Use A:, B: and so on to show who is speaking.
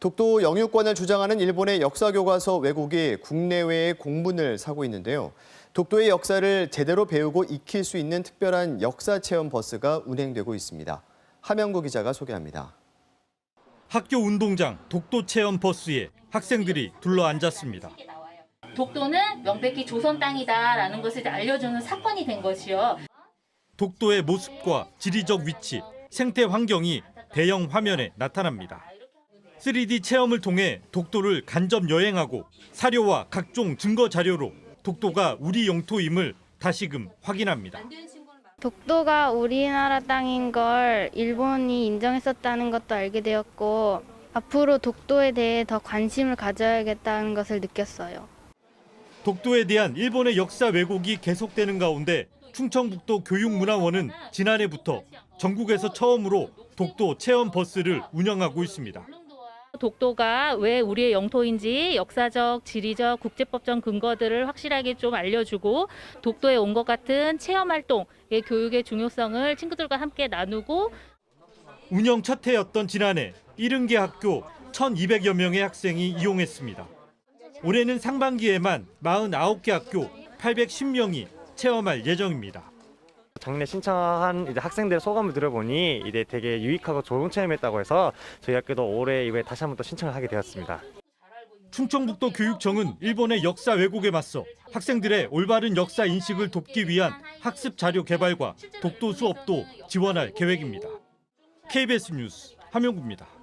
A: 독도 영유권을 주장하는 일본의 역사교과서 왜곡이 국내외의 공분을 사고 있는데요. 독도의 역사를 제대로 배우고 익힐 수 있는 특별한 역사 체험 버스가 운행되고 있습니다. 하명구 기자가 소개합니다.
B: 학교 운동장 독도 체험 버스에 학생들이 둘러앉았습니다.
C: 독도는 명백히 조선 땅이다라는 것을 알려주는 사건이 된 것이요.
B: 독도의 모습과 지리적 위치, 생태 환경이 대형 화면에 나타납니다. 3D 체험을 통해 독도를 간접 여행하고 사료와 각종 증거 자료로 독도가 우리 영토임을 다시금 확인합니다.
D: 독도가 우리나라 땅인 걸 일본이 인정했었다는 것도 알게 되었고 앞으로 독도에 대해 더 관심을 가져야겠다는 것을 느꼈어요.
B: 독도에 대한 일본의 역사 왜곡이 계속되는 가운데 충청북도 교육문화원은 지난해부터 전국에서 처음으로 독도 체험 버스를 운영하고 있습니다.
C: 독도가 왜 우리의 영토인지 역사적, 지리적, 국제법적 근거들을 확실하게 좀 알려주고 독도에 온 것 같은 체험 활동의 교육의 중요성을 친구들과 함께 나누고
B: 운영 첫 해였던 지난해 70개 학교 1,200여 명의 학생이 이용했습니다. 올해는 상반기에만 49개 학교 810명이 체험할 예정입니다.
E: 작년에 신청한 이제 학생들의 소감을 들어보니 이제 되게 유익하고 좋은 체험이었다고 해서 저희 학교도 올해 이후에 다시 한번 또 신청을 하게 되었습니다.
B: 충청북도 교육청은 일본의 역사 왜곡에 맞서 학생들의 올바른 역사 인식을 돕기 위한 학습 자료 개발과 독도 수업도 지원할 계획입니다. KBS 뉴스 함영구입니다.